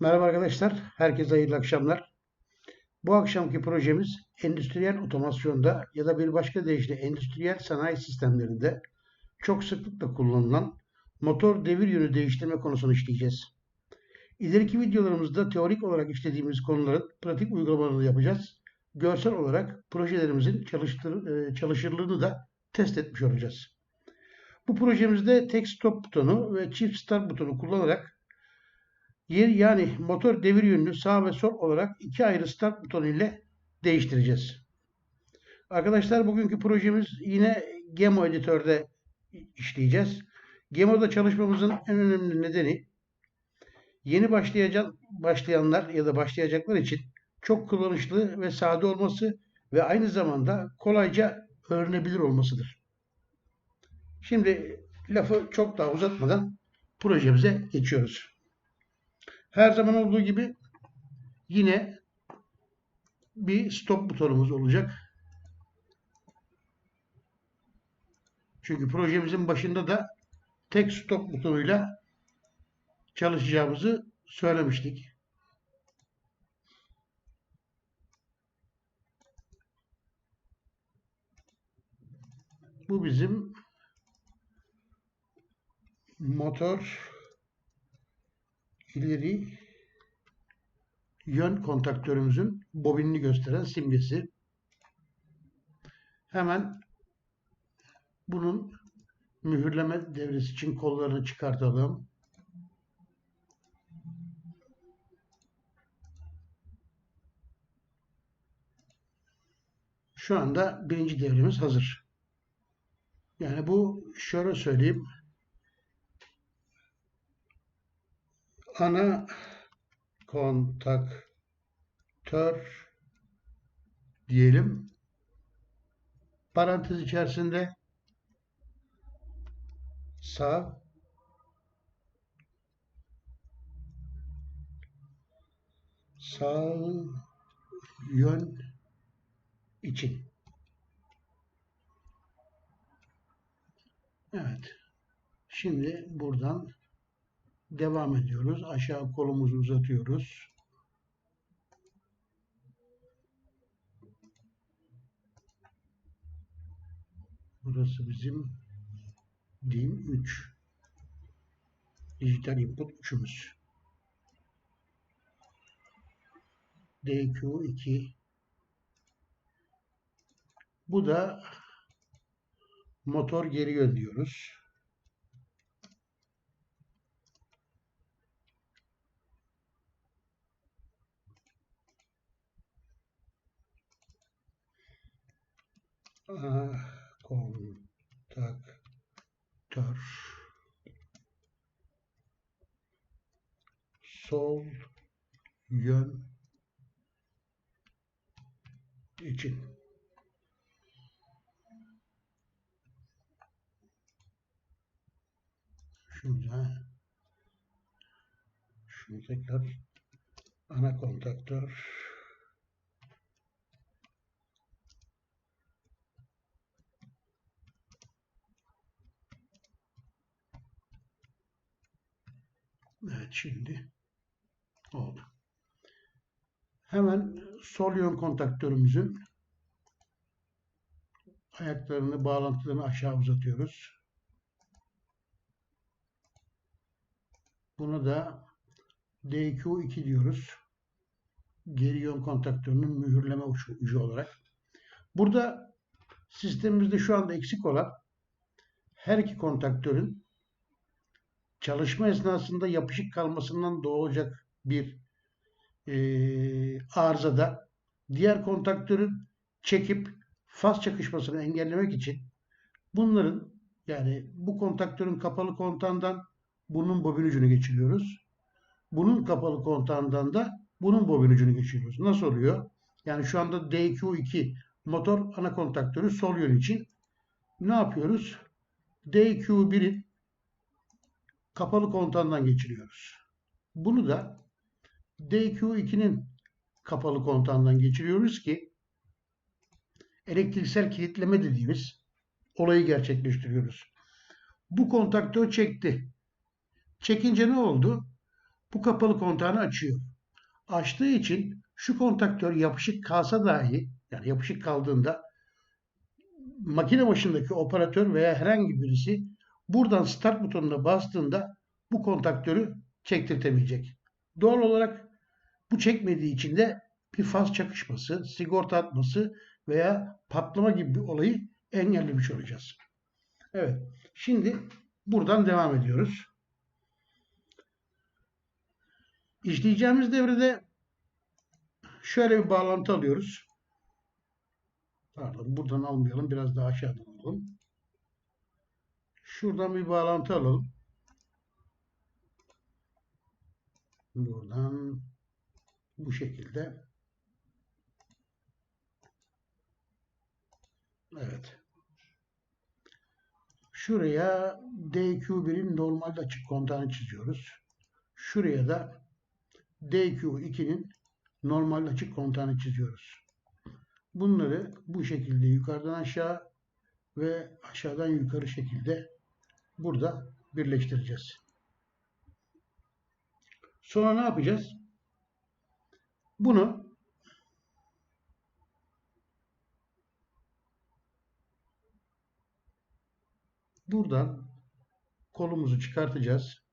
Merhaba arkadaşlar, herkese hayırlı akşamlar. Bu akşamki projemiz endüstriyel otomasyonda ya da bir başka deyişle endüstriyel sanayi sistemlerinde çok sıklıkla kullanılan motor devir yönü değiştirme konusunu işleyeceğiz. İleriki videolarımızda teorik olarak işlediğimiz konuların pratik uygulamalarını yapacağız. Görsel olarak projelerimizin e, çalışırlığını da test etmiş olacağız. Bu projemizde tek stop butonu ve çift start butonu kullanarak Yer yani motor devir yönünü sağ ve sol olarak iki ayrı start butonu ile değiştireceğiz. Arkadaşlar bugünkü projemiz yine Gemo editörde işleyeceğiz. Gemo'da çalışmamızın en önemli nedeni yeni başlayacak başlayanlar ya da başlayacaklar için çok kullanışlı ve sade olması ve aynı zamanda kolayca öğrenebilir olmasıdır. Şimdi lafı çok daha uzatmadan projemize geçiyoruz. Her zaman olduğu gibi yine bir stop butonumuz olacak. Çünkü projemizin başında da tek stop butonuyla çalışacağımızı söylemiştik. Bu bizim motor ileri yön kontaktörümüzün bobinini gösteren simgesi. Hemen bunun mühürleme devresi için kollarını çıkartalım. Şu anda birinci devrimiz hazır. Yani bu şöyle söyleyeyim. Ana kontaktör diyelim. Parantez içerisinde sağ sağ yön için. Evet. Şimdi buradan Devam ediyoruz. Aşağı kolumuzu uzatıyoruz. Burası bizim DIM 3. Dijital input 3'ümüz. DQ2 Bu da motor geri yön diyoruz. Kontaktör. Sol yön için. Şurada. Şunu tekrar ana kontaktör Evet şimdi oldu. Hemen sol yön kontaktörümüzün ayaklarını, bağlantılarını aşağı uzatıyoruz. Bunu da DQ2 diyoruz. Geri yön kontaktörünün mühürleme ucu, ucu olarak. Burada sistemimizde şu anda eksik olan her iki kontaktörün çalışma esnasında yapışık kalmasından doğacak bir e, arızada diğer kontaktörün çekip faz çakışmasını engellemek için bunların yani bu kontaktörün kapalı kontağından bunun bobin ucunu geçiriyoruz. Bunun kapalı kontağından da bunun bobin ucunu geçiriyoruz. Nasıl oluyor? Yani şu anda DQ2 motor ana kontaktörü sol yön için ne yapıyoruz? DQ1'in kapalı kontağından geçiriyoruz. Bunu da DQ2'nin kapalı kontağından geçiriyoruz ki elektriksel kilitleme dediğimiz olayı gerçekleştiriyoruz. Bu kontaktör çekti. Çekince ne oldu? bu kapalı kontağını açıyor. Açtığı için şu kontaktör yapışık kalsa dahi yani yapışık kaldığında makine başındaki operatör veya herhangi birisi buradan start butonuna bastığında bu kontaktörü çektirtemeyecek. Doğal olarak bu çekmediği için de bir faz çakışması, sigorta atması veya patlama gibi bir olayı engellemiş olacağız. Evet. Şimdi buradan devam ediyoruz. İşleyeceğimiz devrede şöyle bir bağlantı alıyoruz. Pardon, buradan almayalım. Biraz daha aşağıdan alalım. Şuradan bir bağlantı alalım. Buradan bu şekilde. Evet. Şuraya DQ1'in normalde açık kontağını çiziyoruz. Şuraya da DQ2'nin normalde açık kontağını çiziyoruz. Bunları bu şekilde yukarıdan aşağı ve aşağıdan yukarı şekilde burada birleştireceğiz. Sonra ne yapacağız? Bunu buradan kolumuzu çıkartacağız.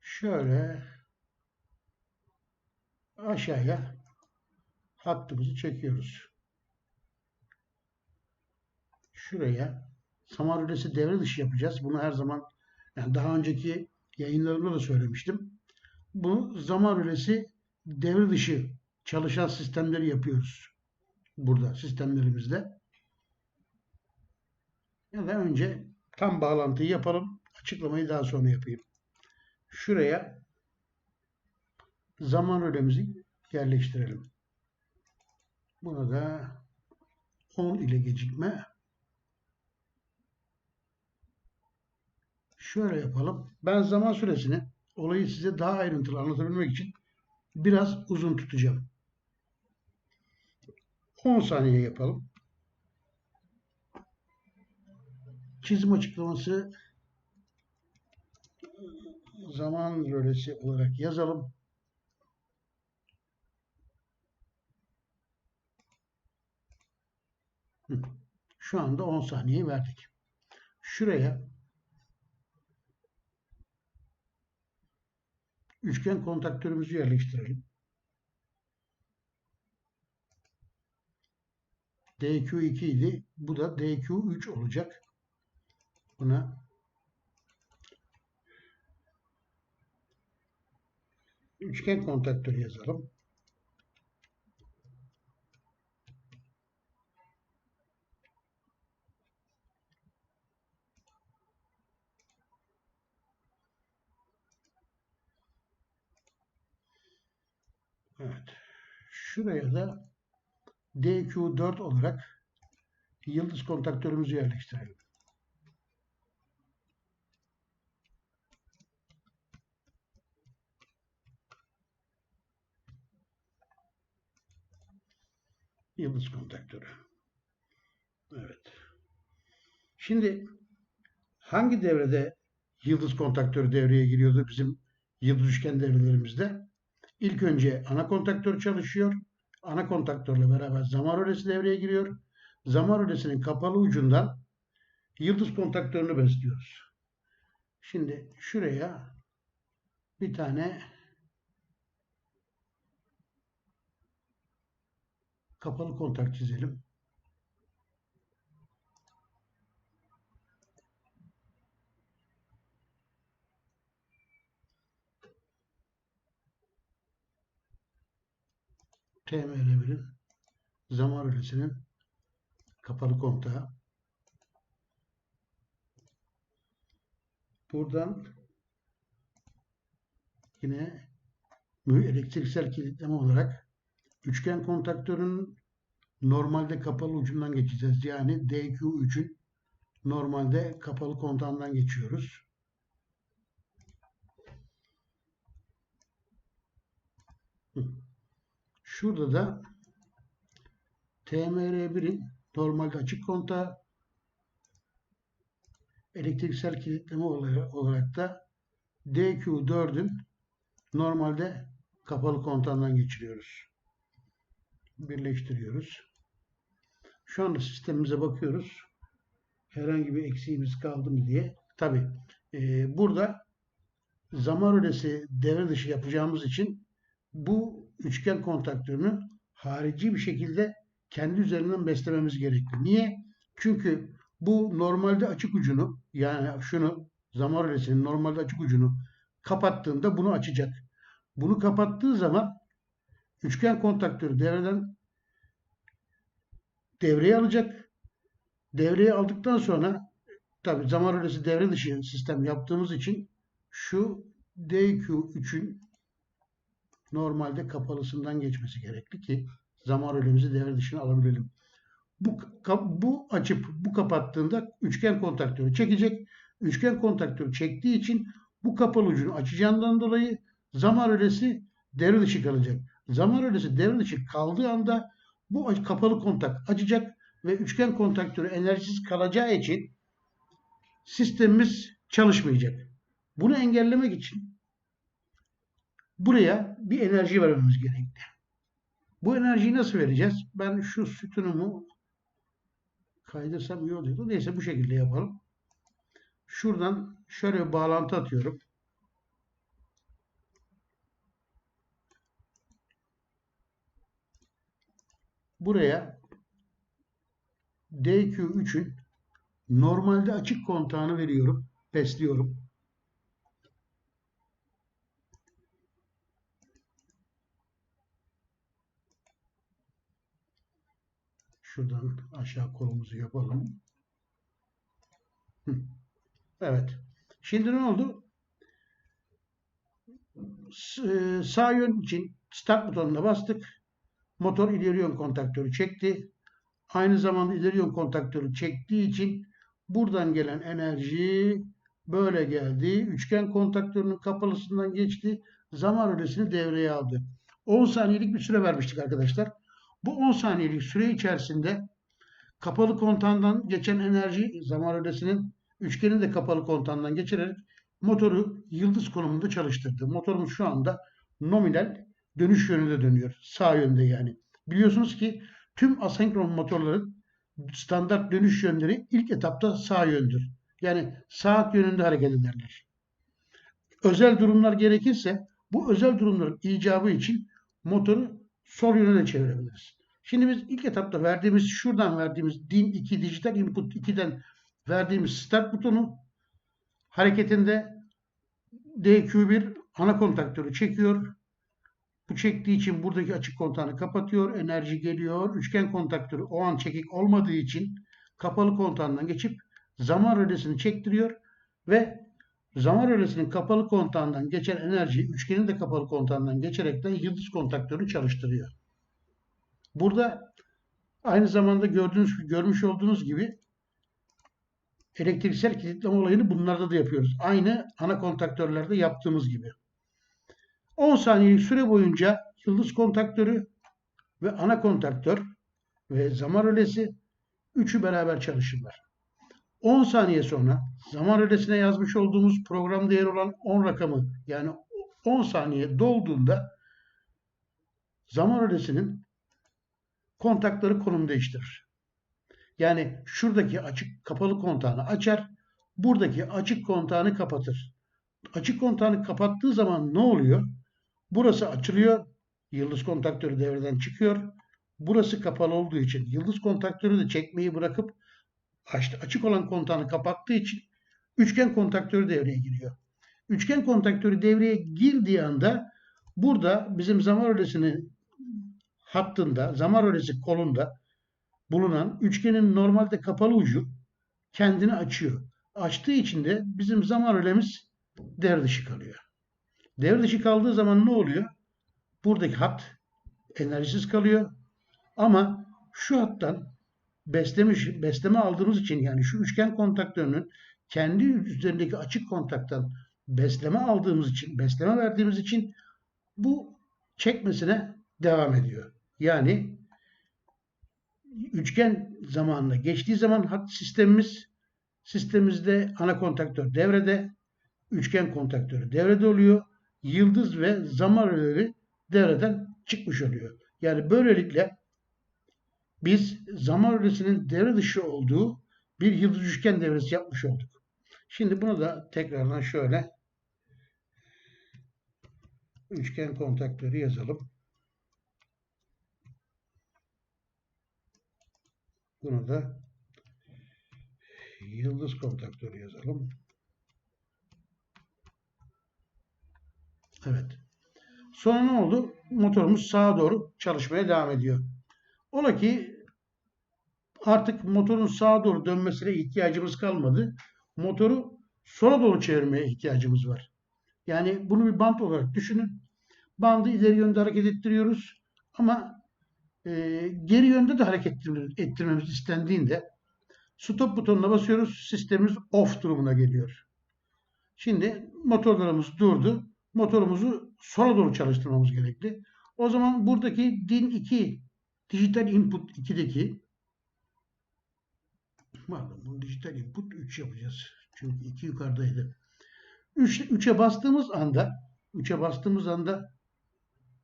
Şöyle aşağıya hattımızı çekiyoruz. Şuraya samar üresi devre dışı yapacağız. Bunu her zaman yani daha önceki yayınlarımda da söylemiştim. Bu zaman üresi devre dışı çalışan sistemleri yapıyoruz. Burada sistemlerimizde. Ya da önce tam bağlantıyı yapalım. Açıklamayı daha sonra yapayım. Şuraya zaman rölemizi yerleştirelim. Buna da 10 ile gecikme. Şöyle yapalım. Ben zaman süresini olayı size daha ayrıntılı anlatabilmek için biraz uzun tutacağım. 10 saniye yapalım. Çizim açıklaması zaman rölesi olarak yazalım. Şu anda 10 saniye verdik. Şuraya üçgen kontaktörümüzü yerleştirelim. DQ2 idi. Bu da DQ3 olacak. Buna üçgen kontaktörü yazalım. Evet. Şuraya da DQ4 olarak yıldız kontaktörümüzü yerleştirelim. Yıldız kontaktörü. Evet. Şimdi hangi devrede yıldız kontaktörü devreye giriyordu bizim yıldız üçgen devrelerimizde? İlk önce ana kontaktör çalışıyor. Ana kontaktörle beraber zaman rölesi devreye giriyor. Zaman rölesinin kapalı ucundan yıldız kontaktörünü besliyoruz. Şimdi şuraya bir tane kapalı kontak çizelim. TMR1'in zaman rölesinin kapalı kontağı. Buradan yine elektriksel kilitleme olarak üçgen kontaktörün normalde kapalı ucundan geçeceğiz. Yani DQ3'ün normalde kapalı kontağından geçiyoruz. Şurada da TMR1'in normalde açık kontağı elektriksel kilitleme olarak da DQ4'ün normalde kapalı kontağından geçiriyoruz. Birleştiriyoruz. Şu anda sistemimize bakıyoruz. Herhangi bir eksiğimiz kaldı mı diye. Tabi e, burada zaman öylesi devre dışı yapacağımız için bu üçgen kontaktörünü harici bir şekilde kendi üzerinden beslememiz gerekli. Niye? Çünkü bu normalde açık ucunu yani şunu zaman öylesinin normalde açık ucunu kapattığında bunu açacak. Bunu kapattığı zaman üçgen kontaktörü devreden devreye alacak. Devreye aldıktan sonra tabi zaman öylesi devre dışı sistem yaptığımız için şu DQ3'ün normalde kapalısından geçmesi gerekli ki zaman öğlemizi devre dışına alabilelim. Bu, bu açıp bu kapattığında üçgen kontaktörü çekecek. Üçgen kontaktörü çektiği için bu kapalı ucunu açacağından dolayı zaman öğlesi devre dışı kalacak. Zaman öğlesi devre dışı kaldığı anda bu kapalı kontak açacak ve üçgen kontaktörü enerjisiz kalacağı için sistemimiz çalışmayacak. Bunu engellemek için buraya bir enerji vermemiz gerekli. Bu enerjiyi nasıl vereceğiz? Ben şu sütunumu kaydırsam iyi oluyordu. Neyse bu şekilde yapalım. Şuradan şöyle bir bağlantı atıyorum. Buraya DQ3'ün normalde açık kontağını veriyorum. Besliyorum. Şuradan aşağı kolumuzu yapalım. Evet. Şimdi ne oldu? E, sağ yön için start butonuna bastık. Motor ileri yön kontaktörü çekti. Aynı zamanda ileri yön kontaktörü çektiği için buradan gelen enerji böyle geldi. Üçgen kontaktörünün kapalısından geçti. Zaman öresini devreye aldı. 10 saniyelik bir süre vermiştik arkadaşlar. Bu 10 saniyelik süre içerisinde kapalı kontağından geçen enerji zaman öresinin üçgenin de kapalı kontağından geçirerek motoru yıldız konumunda çalıştırdı. Motorumuz şu anda nominal dönüş yönünde dönüyor. Sağ yönde yani. Biliyorsunuz ki tüm asenkron motorların standart dönüş yönleri ilk etapta sağ yöndür. Yani saat yönünde hareket ederler. Özel durumlar gerekirse bu özel durumların icabı için motoru sol yöne de çevirebiliriz. Şimdi biz ilk etapta verdiğimiz şuradan verdiğimiz DIN 2 dijital input 2'den verdiğimiz start butonu hareketinde DQ1 ana kontaktörü çekiyor. Bu çektiği için buradaki açık kontağını kapatıyor. Enerji geliyor. Üçgen kontaktörü o an çekik olmadığı için kapalı kontağından geçip zaman rölesini çektiriyor ve zaman rölesinin kapalı kontağından geçen enerji üçgenin de kapalı kontağından geçerek de yıldız kontaktörü çalıştırıyor. Burada aynı zamanda gördüğünüz görmüş olduğunuz gibi elektriksel kilitleme olayını bunlarda da yapıyoruz. Aynı ana kontaktörlerde yaptığımız gibi. 10 saniyelik süre boyunca yıldız kontaktörü ve ana kontaktör ve zaman rölesi üçü beraber çalışırlar. 10 saniye sonra zaman rölesine yazmış olduğumuz program değeri olan 10 rakamı yani 10 saniye dolduğunda zaman rölesinin kontakları konum değiştirir. Yani şuradaki açık kapalı kontağını açar, buradaki açık kontağını kapatır. Açık kontağını kapattığı zaman ne oluyor? Burası açılıyor, yıldız kontaktörü devreden çıkıyor. Burası kapalı olduğu için yıldız kontaktörü de çekmeyi bırakıp açık olan kontağını kapattığı için üçgen kontaktörü devreye giriyor. Üçgen kontaktörü devreye girdiği anda burada bizim zaman öresini hattında, zaman öğresi kolunda bulunan üçgenin normalde kapalı ucu kendini açıyor. Açtığı için de bizim zaman öğlemiz devre dışı kalıyor. Devre dışı kaldığı zaman ne oluyor? Buradaki hat enerjisiz kalıyor. Ama şu hattan beslemiş, besleme aldığımız için yani şu üçgen kontaktörünün kendi üzerindeki açık kontaktan besleme aldığımız için, besleme verdiğimiz için bu çekmesine devam ediyor. Yani üçgen zamanına geçtiği zaman hat sistemimiz Sistemimizde ana kontaktör devrede, üçgen kontaktörü devrede oluyor. Yıldız ve zaman röleleri devreden çıkmış oluyor. Yani böylelikle biz zaman rölesinin devre dışı olduğu bir yıldız üçgen devresi yapmış olduk. Şimdi bunu da tekrardan şöyle üçgen kontaktörü yazalım. Bunu da yıldız kontaktörü yazalım. Evet. Sonra ne oldu? Motorumuz sağa doğru çalışmaya devam ediyor. Ola ki artık motorun sağa doğru dönmesine ihtiyacımız kalmadı. Motoru sola doğru çevirmeye ihtiyacımız var. Yani bunu bir bant olarak düşünün. Bandı ileri yönde hareket ettiriyoruz. Ama e, geri yönde de hareket ettirmemiz istendiğinde stop butonuna basıyoruz. Sistemimiz off durumuna geliyor. Şimdi motorlarımız durdu. Motorumuzu sola doğru çalıştırmamız gerekli. O zaman buradaki DIN 2 dijital input 2'deki pardon bunu dijital input 3 yapacağız. Çünkü 2 yukarıdaydı. 3, 3'e bastığımız anda 3'e bastığımız anda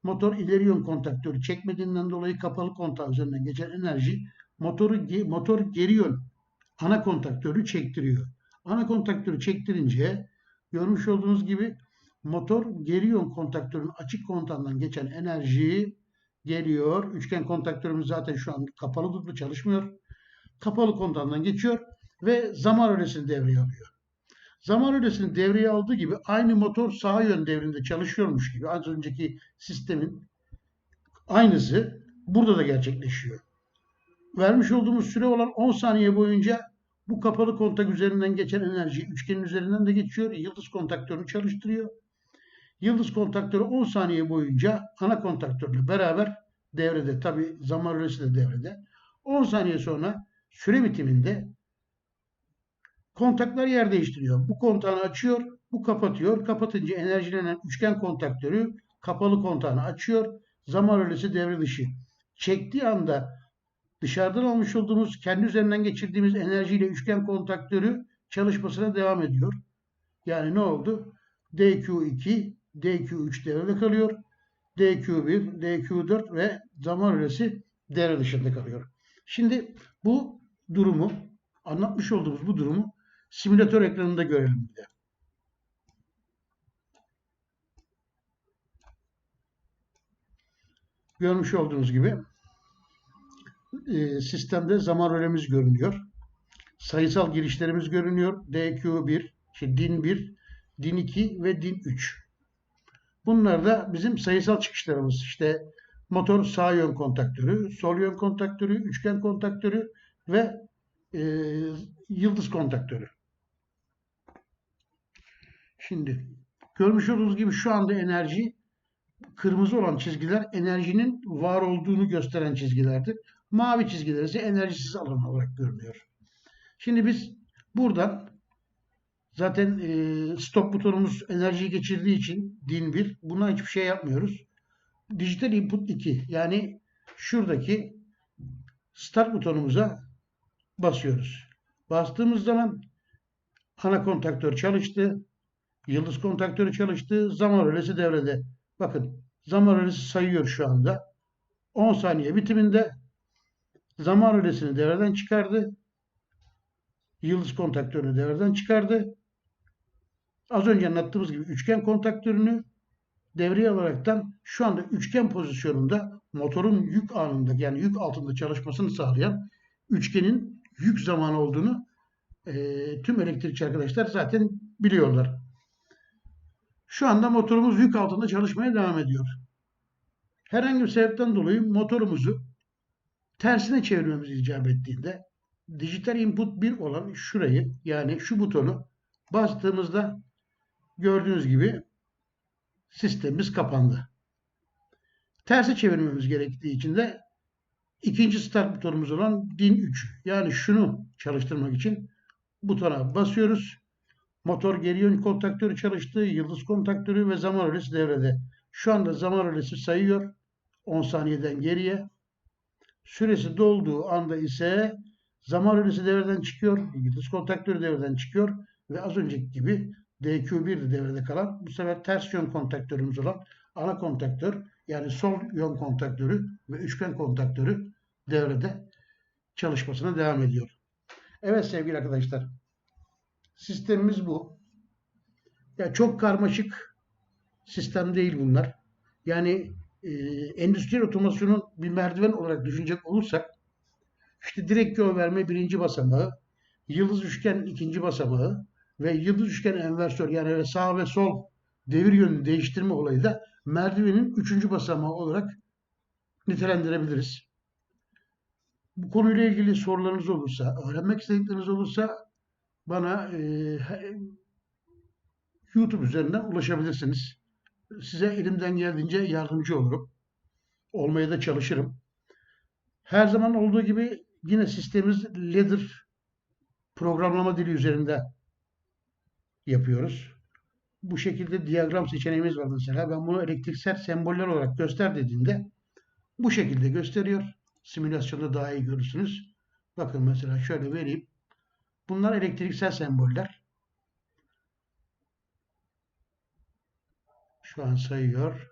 motor ileri yön kontaktörü çekmediğinden dolayı kapalı kontak üzerinden geçen enerji motoru motor geri yön ana kontaktörü çektiriyor. Ana kontaktörü çektirince görmüş olduğunuz gibi motor geri yön kontaktörün açık kontağından geçen enerji geliyor. Üçgen kontaktörümüz zaten şu an kapalı tutulu çalışmıyor. Kapalı kontağından geçiyor ve zaman öresini devreye alıyor. Zaman öresini devreye aldığı gibi aynı motor sağ yön devrinde çalışıyormuş gibi az önceki sistemin aynısı burada da gerçekleşiyor. Vermiş olduğumuz süre olan 10 saniye boyunca bu kapalı kontak üzerinden geçen enerji üçgenin üzerinden de geçiyor. Yıldız kontaktörünü çalıştırıyor. Yıldız kontaktörü 10 saniye boyunca ana kontaktörle beraber devrede. Tabi zaman rölesi de devrede. 10 saniye sonra süre bitiminde kontaklar yer değiştiriyor. Bu kontağını açıyor, bu kapatıyor. Kapatınca enerjilenen üçgen kontaktörü kapalı kontağını açıyor. Zaman rölesi devre dışı. Çektiği anda dışarıdan almış olduğumuz, kendi üzerinden geçirdiğimiz enerjiyle üçgen kontaktörü çalışmasına devam ediyor. Yani ne oldu? DQ2, DQ3 devrede kalıyor. DQ1, DQ4 ve zaman rölesi devre dışında kalıyor. Şimdi bu durumu, anlatmış olduğumuz bu durumu simülatör ekranında görelim bir de. Görmüş olduğunuz gibi e, sistemde zaman rölemiz görünüyor. Sayısal girişlerimiz görünüyor. DQ1, işte DIN1, DIN2 ve DIN3. Bunlar da bizim sayısal çıkışlarımız. İşte motor sağ yön kontaktörü, sol yön kontaktörü, üçgen kontaktörü ve e, yıldız kontaktörü. Şimdi görmüş olduğunuz gibi şu anda enerji kırmızı olan çizgiler enerjinin var olduğunu gösteren çizgilerdir. Mavi çizgiler ise enerjisiz alan olarak görünüyor. Şimdi biz buradan zaten e, stop butonumuz enerjiyi geçirdiği için DIN 1 buna hiçbir şey yapmıyoruz. Dijital input 2 yani şuradaki start butonumuza basıyoruz. Bastığımız zaman ana kontaktör çalıştı. Yıldız kontaktörü çalıştı. Zaman rölesi devrede. Bakın zaman rölesi sayıyor şu anda. 10 saniye bitiminde zaman rölesini devreden çıkardı. Yıldız kontaktörünü devreden çıkardı. Az önce anlattığımız gibi üçgen kontaktörünü devreye alaraktan şu anda üçgen pozisyonunda motorun yük anında yani yük altında çalışmasını sağlayan üçgenin yük zamanı olduğunu e, tüm elektrikçi arkadaşlar zaten biliyorlar. Şu anda motorumuz yük altında çalışmaya devam ediyor. Herhangi bir sebepten dolayı motorumuzu tersine çevirmemiz icap ettiğinde dijital input 1 olan şurayı yani şu butonu bastığımızda gördüğünüz gibi sistemimiz kapandı. Terse çevirmemiz gerektiği için de ikinci start butonumuz olan DIN 3 yani şunu çalıştırmak için butona basıyoruz. Motor geri yön kontaktörü çalıştı. Yıldız kontaktörü ve zaman rölesi devrede. Şu anda zaman rölesi sayıyor. 10 saniyeden geriye. Süresi dolduğu anda ise Zaman rölesi devreden çıkıyor. Yıldız kontaktörü devreden çıkıyor. Ve az önceki gibi DQ1 de devrede kalan bu sefer ters yön kontaktörümüz olan ana kontaktör yani sol yön kontaktörü ve üçgen kontaktörü devrede çalışmasına devam ediyor. Evet sevgili arkadaşlar. Sistemimiz bu. Ya çok karmaşık sistem değil bunlar. Yani e, endüstriyel otomasyonun bir merdiven olarak düşünecek olursak işte direkt yol verme birinci basamağı, yıldız üçgen ikinci basamağı ve yıldız üçgen enversör yani sağ ve sol devir yönünü değiştirme olayı da merdivenin üçüncü basamağı olarak nitelendirebiliriz. Bu konuyla ilgili sorularınız olursa, öğrenmek istedikleriniz olursa bana e, YouTube üzerinden ulaşabilirsiniz. Size elimden geldiğince yardımcı olurum. Olmaya da çalışırım. Her zaman olduğu gibi yine sistemimiz ladder programlama dili üzerinde yapıyoruz. Bu şekilde diyagram seçeneğimiz var mesela. Ben bunu elektriksel semboller olarak göster dediğimde bu şekilde gösteriyor. Simülasyonda daha iyi görürsünüz. Bakın mesela şöyle vereyim. Bunlar elektriksel semboller. Şu an sayıyor.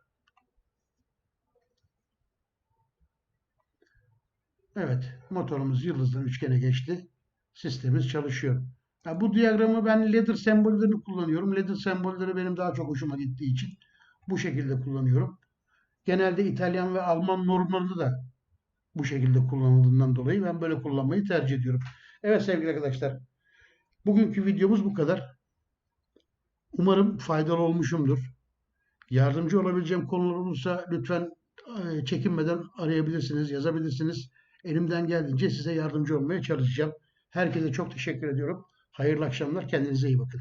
Evet, motorumuz yıldızdan üçgene geçti. Sistemimiz çalışıyor. Ya bu diyagramı ben ladder sembollerini kullanıyorum. Ladder sembolleri benim daha çok hoşuma gittiği için bu şekilde kullanıyorum. Genelde İtalyan ve Alman normlarında da bu şekilde kullanıldığından dolayı ben böyle kullanmayı tercih ediyorum. Evet sevgili arkadaşlar. Bugünkü videomuz bu kadar. Umarım faydalı olmuşumdur. Yardımcı olabileceğim konular olursa lütfen e, çekinmeden arayabilirsiniz, yazabilirsiniz. Elimden geldiğince size yardımcı olmaya çalışacağım. Herkese çok teşekkür ediyorum. Hayırlı akşamlar. Kendinize iyi bakın.